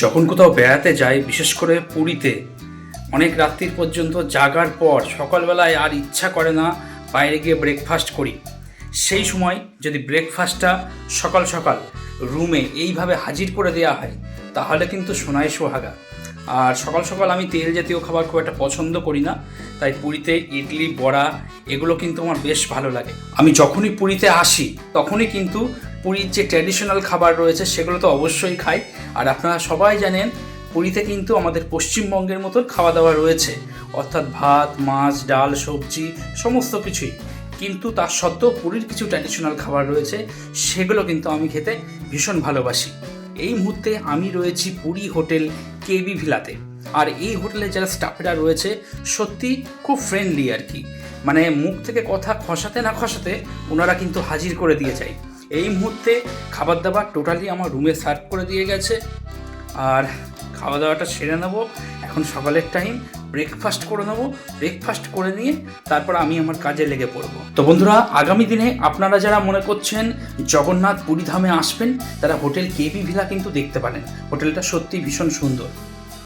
যখন কোথাও বেড়াতে যাই, বিশেষ করে পুরীতে, অনেক রাত্রির পর্যন্ত জাগার পর সকালবেলায় আর ইচ্ছা করে না বাইরে গিয়ে ব্রেকফাস্ট করি। সেই সময় যদি ব্রেকফাস্টটা সকাল সকাল রুমে এইভাবে হাজির করে দেওয়া হয়, তাহলে কিন্তু সোনায় সোহাগা। আর সকাল সকাল আমি তেল জাতীয় খাবার খুব একটা পছন্দ করি না, তাই পুরীতে ইডলি, বড়া, এগুলো কিন্তু আমার বেশ ভালো লাগে। আমি যখনই পুরীতে আসি, তখনই কিন্তু পুরীর যে ট্র্যাডিশনাল খাবার রয়েছে সেগুলো তো অবশ্যই খাই। আর আপনারা সবাই জানেন, পুরীতে কিন্তু আমাদের পশ্চিমবঙ্গের মতন খাওয়া দাওয়া রয়েছে। অর্থাৎ ভাত, মাছ, ডাল, সবজি, সমস্ত কিছুই। কিন্তু তার সত্ত্বেও পুরীর কিছু ট্র্যাডিশনাল খাবার রয়েছে, সেগুলো কিন্তু আমি খেতে ভীষণ ভালোবাসি। এই মুহূর্তে আমি রয়েছি পুরী হোটেল কেবি ভিলাতে। আর এই হোটেলে যারা স্টাফেরা রয়েছে, সত্যি খুব ফ্রেন্ডলি আর কি। মানে মুখ থেকে কথা খসাতে না খসাতে ওনারা কিন্তু হাজির করে দিয়ে যায়। এই মুহূর্তে খাবার দাবার টোটালি আমার রুমে সার্ভ করে দিয়ে গেছে। আর খাওয়া দাওয়াটা সেরে নেব। এখন সকালের টাইম ব্রেকফাস্ট করে নেব। ব্রেকফাস্ট করে নিয়ে তারপর আমি আমার কাজে লেগে পড়ব। তো বন্ধুরা, আগামী দিনে আপনারা যারা মনে করছেন জগন্নাথ পুরীধামে আসবেন, তারা হোটেল কেবি ভিলা কিন্তু দেখতে পারেন। হোটেলটা সত্যি ভীষণ সুন্দর।